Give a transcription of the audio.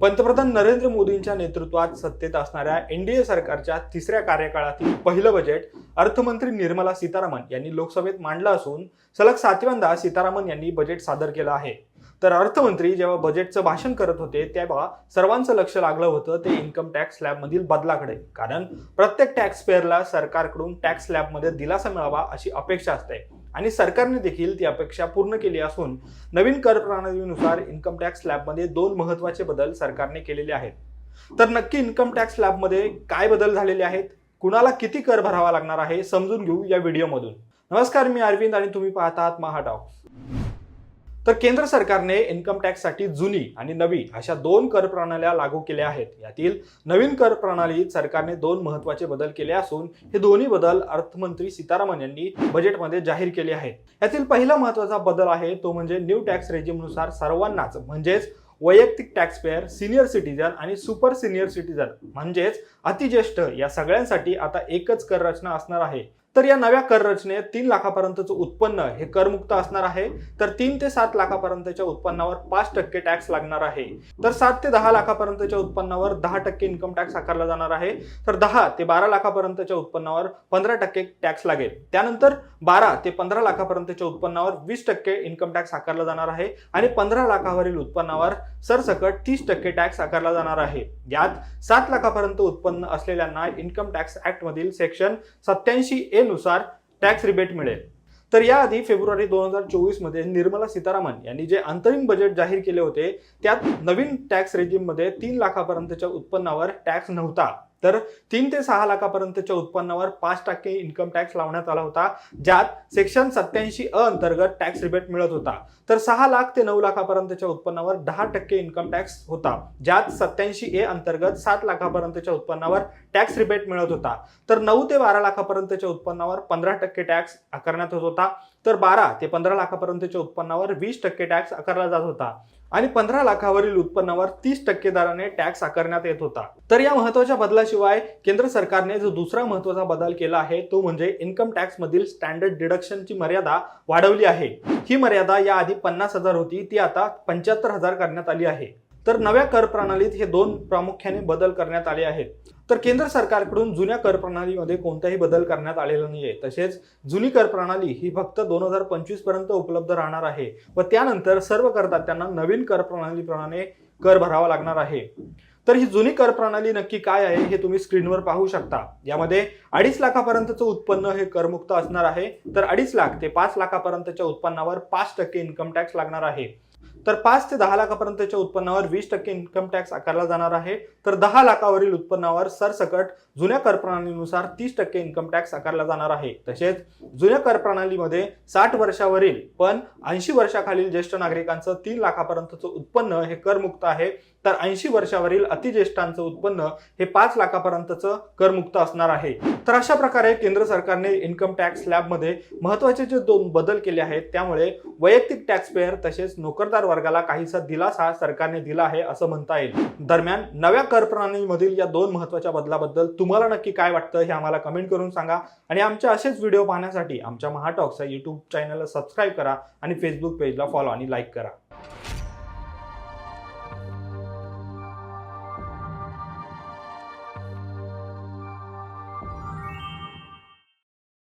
पंतप्रधान नरेंद्र मोदींच्या नेतृत्वात सत्तेत असणाऱ्या एनडीए सरकारच्या तिसऱ्या कार्यकाळातील पहिलं बजेट अर्थमंत्री निर्मला सीतारामन यांनी लोकसभेत मांडलं असून सलग सातव्यांदा सीतारामन यांनी बजेट सादर केलं आहे. तर अर्थमंत्री जेव्हा बजेटचं भाषण करत होते तेव्हा सर्वांचं लक्ष लागलं होतं ते इन्कम टॅक्स स्लॅबमधील बदलाकडे. कारण प्रत्येक टॅक्स पेअरला सरकारकडून टॅक्स स्लॅबमध्ये दिलासा मिळावा अशी अपेक्षा असते. आणि सरकारने देखील ती अपेक्षा पूर्ण केली असून नवीन कर प्रणालीनुसार इन्कम टॅक्स स्लॅबमध्ये दोन महत्त्वाचे बदल सरकारने केलेले आहेत. तर नक्की इन्कम टॅक्स स्लॅबमध्ये काय बदल झालेले आहेत? कुणाला किती कर भरावा लागणार आहे? समजून घेऊ या व्हिडिओमधून नमस्कार मी अरविंद आणि तुम्ही पाहत आहात महाटॉक्स तर केंद्र सरकारने इन्कम टॅक्ससाठी जुनी आणि नवी अशा दोन कर प्रणाल्या लागू केल्या आहेत. यातील नवीन कर प्रणालीत सरकारने दोन महत्त्वाचे बदल केले असून हे दोन्ही बदल अर्थमंत्री सीतारामन यांनी बजेटमध्ये जाहीर केले आहेत. यातील पहिला महत्त्वाचा बदल आहे तो म्हणजे न्यू टॅक्स रेजिमनुसार सर्वांनाच म्हणजेच वैयक्तिक टॅक्सपेअर सिनियर सिटीजन आणि सुपर सिनियर सिटीजन म्हणजेच अतिज्येष्ठ या सगळ्यांसाठी आता एकच कर रचना असणार आहे. तर या नव्या कर रचनेत तीन लाखापर्यंतचं उत्पन्न हे करमुक्त असणार आहे. तर तीन ते सात लाखापर्यंतच्या उत्पन्नावर पाच टक्के टॅक्स लागणार आहे. तर सात ते दहा लाखापर्यंतच्या उत्पन्नावर दहा टक्के इन्कम टॅक्स आकारला जाणार आहे. तर दहा ते बारा लाखापर्यंतच्या उत्पन्नावर पंधरा टक्के टॅक्स लागेल. त्यानंतर बारा ते पंधरा लाखापर्यंतच्या उत्पन्नावर वीस टक्के इन्कम टॅक्स आकारला जाणार आहे आणि पंधरा लाखावरील उत्पन्नावर सरसकट तीस टक्के टॅक्स आकारला जाणार आहे. यात सात लाखापर्यंत उत्पन्न असलेल्यांना इन्कम टॅक्स ऍक्ट मधील सेक्शन सत्याऐंशी ए नुसार टॅक्स रिबेट मिळेल. तर याआधी फेब्रुवारी दोन हजार चोवीसमध्ये निर्मला सीतारामन यांनी जे अंतरिम बजेट जाहीर केले होते त्यात नवीन टॅक्स रेजिममध्ये तीन लाखापर्यंतच्या उत्पन्नावर टॅक्स नव्हता. तर तीन ते सहा लाखापर्यंतच्या उत्पन्नावर पाच टक्के इन्कम टॅक्स लावण्यात आला होता ज्यात सेक्शन सत्याऐंशी अ अंतर्गत टॅक्स रिबेट मिळत होता. तर सहा लाख ते नऊ लाखापर्यंतच्या उत्पन्नावर दहा टक्के इन्कम टॅक्स होता ज्यात सत्याऐंशी ए अंतर्गत सात लाखापर्यंतच्या उत्पन्नावर टॅक्स रिबेट मिळत होता. तर नऊ ते बारा लाखापर्यंतच्या उत्पन्नावर पंधरा टक्के टॅक्स आकारण्यात होत होता. तर बारा ते पंधरा लाखापर्यंतच्या उत्पन्नावर वीस टक्के टॅक्स आकारला जात होता. आणि पंधरा लाखावरील उत्पन्नावर तीस टक्के दराने टॅक्स आकारण्यात येत होता. तर या महत्त्वाच्या बदलाशिवाय केंद्र सरकारने जो दुसरा महत्त्वाचा बदल केला आहे तो म्हणजे इन्कम टॅक्स मधील स्टँडर्ड डिडक्शनची मर्यादा वाढवली आहे. ही मर्यादा याआधी पन्नास हजार होती ती आता पंच्याहत्तर हजार करण्यात आली आहे. तर नव्या कर प्रणालीत हे दोन प्रामुख्याने बदल करण्यात आले आहेत. तर केंद्र सरकारकडून जुन्या कर प्रणालीमध्ये कोणताही बदल करण्यात आलेला नाहीये. तसेच जुनी कर प्रणाली ही फक्त दोन हजार पंचवीसपर्यंत उपलब्ध राहणार आहे व त्यानंतर सर्व करदात्यांना नवीन कर प्रणालीप्रमाणे कर भरावा लागणार आहे. तर ही जुनी कर प्रणाली नक्की काय आहे हे तुम्ही स्क्रीनवर पाहू शकता. यामध्ये अडीच लाखापर्यंतचं उत्पन्न हे करमुक्त असणार आहे. तर अडीच लाख ते पाच लाखापर्यंतच्या उत्पन्नावर पाच टक्के इन्कम टॅक्स लागणार आहे. तर पाच ते दहा लाखापर्यंतच्या उत्पन्नावर वीस टक्के इन्कम टॅक्स आकारला जाणार आहे. तर दहा लाखावरील उत्पन्नावर सरसकट जुन्या कर प्रणालीनुसार तीस टक्के इन्कम टॅक्स आकारला जाणार आहे. तसेच जुन्या कर प्रणालीमध्ये साठ वर्षावरील पण ऐंशी वर्षाखालील ज्येष्ठ नागरिकांचं तीन लाखापर्यंतचं उत्पन्न हे करमुक्त आहे. तर ऐंशी वर्षावरील अतिज्येष्ठांचं उत्पन्न हे पाच लाखापर्यंतचं करमुक्त असणार आहे. तर अशा प्रकारे केंद्र सरकारने इन्कम टॅक्स स्लॅबमध्ये महत्त्वाचे जे दोन बदल केले आहेत त्यामुळे वैयक्तिक टॅक्स पेअर तसेच नोकरदार वर्गाला काहीसा दिलासा सरकारने दिला आहे असं म्हणता येईल. दरम्यान नव्या कर प्रणालीमधील या दोन महत्त्वाच्या बदलाबद्दल तुम्हाला नक्की काय वाटतं हे आम्हाला कमेंट करून सांगा. आणि आमच्या असेच व्हिडिओ पाहण्यासाठी आमच्या महाटॉक्स यूट्यूब युट्यूब चॅनलला सबस्क्राईब करा आणि फेसबुक पेजला फॉलो आणि लाईक करा.